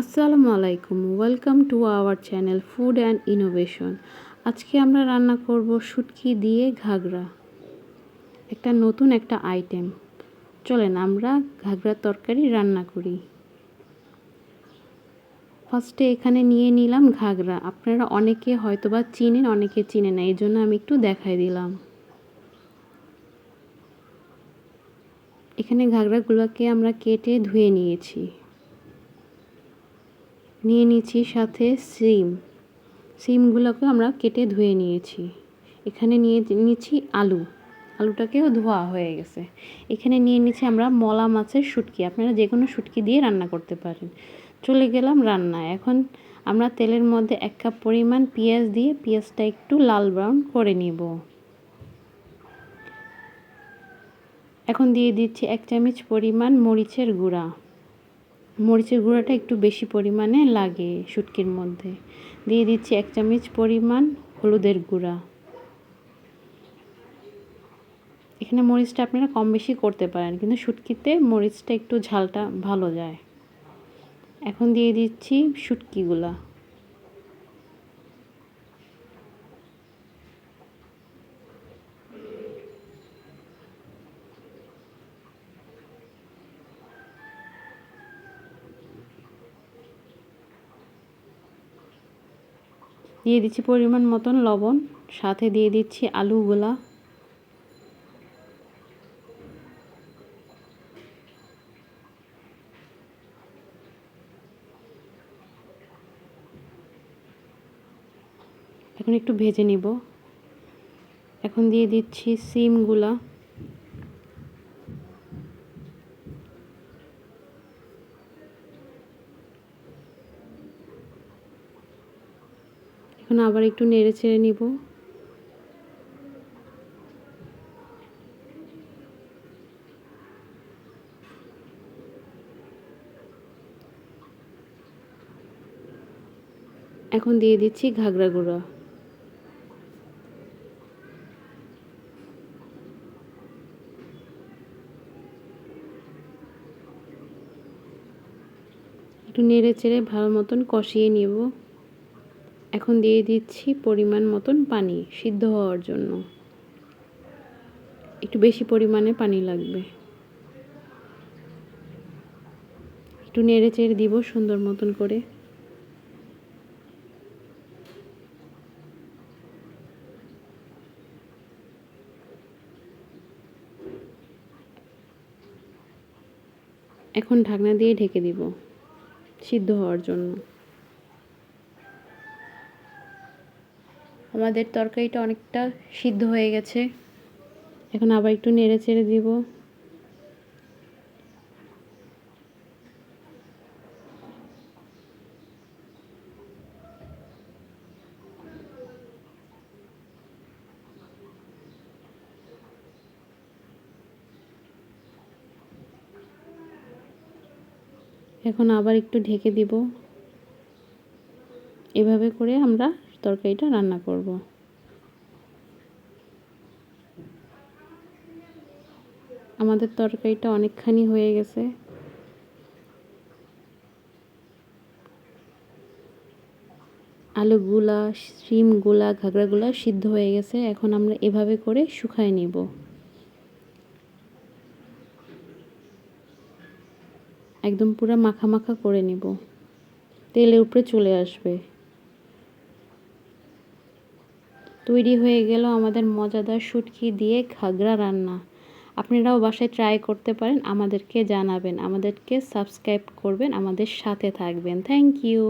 আসসালামু আলাইকুম, welcome to our channel food and innovation. আজকে আমরা রান্না করব শুটকি দিয়ে ঘাগরা। একটা নতুন একটা আইটেম। চলেন আমরা ঘাগরার তরকারি রান্না করি। ফার্স্টে এখানে নিয়ে নিলাম ঘাগরা। আপনারা অনেকে হয়তোবা চিনেন, অনেকে চিনে না, এই জন্য আমি একটু দেখাই দিলাম। এখানে ঘাগরাগুলোকে আমরা কেটে ধুয়ে নিয়েছি। নিয়ে নিয়েছি সাথে সিম। সিমগুলোকে আমরা কেটে ধুয়ে নিয়েছি। এখানে নিয়ে নিচ্ছি আলু। আলুটাকেও ধোয়া হয়ে গেছে। এখানে নিয়ে নিচ্ছি আমরা মলা মাছের শুটকি। আপনারা যে কোনো শুটকি দিয়ে রান্না করতে পারেন। চলে গেলাম রান্না এখন আমরা তেলের মধ্যে এক কাপ পরিমাণ পেঁয়াজ দিয়ে পেঁয়াজটা একটু লাল ব্রাউন করে নিব। এখন দিয়ে দিচ্ছি এক চামচ পরিমাণ মরিচের গুঁড়া। মরিচের গুঁড়োটা একটু বেশি পরিমাণে লাগে শুটকির মধ্যে। দিয়ে দিচ্ছি এক চামচ পরিমাণ হলুদের গুঁড়া। এখানে মরিচটা আপনারা কম বেশি করতে পারেন, কিন্তু শুটকিতে মরিচটা একটু ঝালটা ভালো যায়। এখন দিয়ে দিচ্ছি শুটকিগুলা। দিয়ে দিচ্ছি পরিমাণ মতন লবণ, সাথে দিয়ে দিচ্ছি আলুগুলা। এখন একটু ভেজে নিব। এখন দিয়ে দিচ্ছি সিমগুলা। এখন আবার একটু নেড়ে ছেড়ে নিব। এখন দিয়ে দিচ্ছি ঘাগরা গুঁড়া। একটু নেড়ে চেড়ে ভালো মতন কষিয়ে নিব। এখন দিয়ে দিচ্ছি পরিমাণ মতন পানি সিদ্ধ হওয়ার জন্য। একটু বেশি পরিমাণে পানি লাগবে। একটু নেড়ে চেড়ে দিব সুন্দর মতন করে। এখন ঢাকনা দিয়ে ঢেকে দিব সিদ্ধ হওয়ার জন্য। আমাদের তরকারিটা অনেকটা সিদ্ধ হয়ে গেছে। এখন আবার একটু নেড়ে চেড়ে দিব। এখন আবার একটু ঢেকে দিব। এভাবে করে আমরা তরকারিটা রান্না করব। আমাদের তরকারিটা অনেকখানি হয়ে গেছে। আলুগুলা, শিমগুলা ঘাগড়াগুলা সিদ্ধ হয়ে গেছে। এখন আমরা এভাবে করে শুকায় নিব। একদম পুরো মাখা মাখা করে নিব। তেলের উপরে চলে আসবে। তৈরি হয়ে গেল আমাদের মজাদার শুটকি দিয়ে ঘাগরা রান্না। আপনারাও বাসায় ট্রাই করতে পারেন, আমাদেরকে জানাবেন, আমাদেরকে সাবস্ক্রাইব করবেন, আমাদের সাথে থাকবেন। Thank you